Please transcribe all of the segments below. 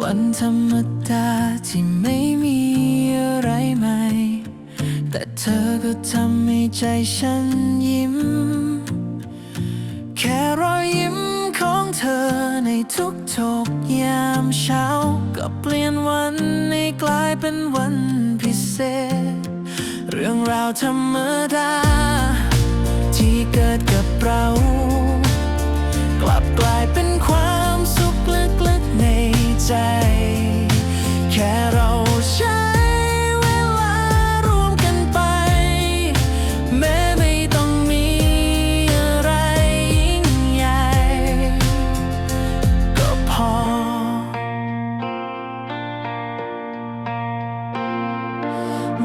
วันธรรมดาที่ไม่มีอะไรใหม่ แต่เธอก็ทำให้ใจฉันยิ้ม แค่รอยยิ้มของเธอในทุกๆยามเช้า ก็เปลี่ยนวันให้กลายเป็นวันพิเศษ เรื่องราวธรรมดา ที่เกิดกับเรา ใจ แค่เราใช้เวลารวมกันไป แม้ไม่ต้องมีอะไรยิ่งใหญ่ ก็พอ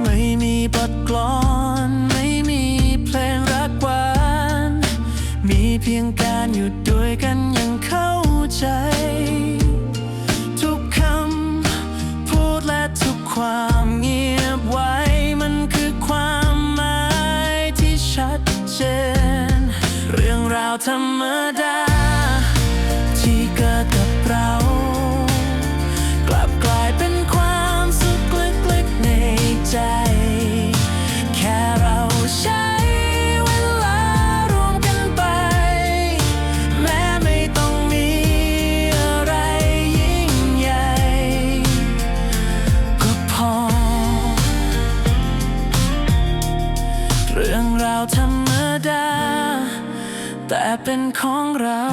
ไม่มีบทกลอนไม่มีเพลงรักหวาน มีเพียงการหยุดด้วยกันอยัง ความเงียบไว้ มันคือความหมายที่ชัดเจน เรื่องราวธรรมดา ราวธรรมดา แต่เป็นของเรา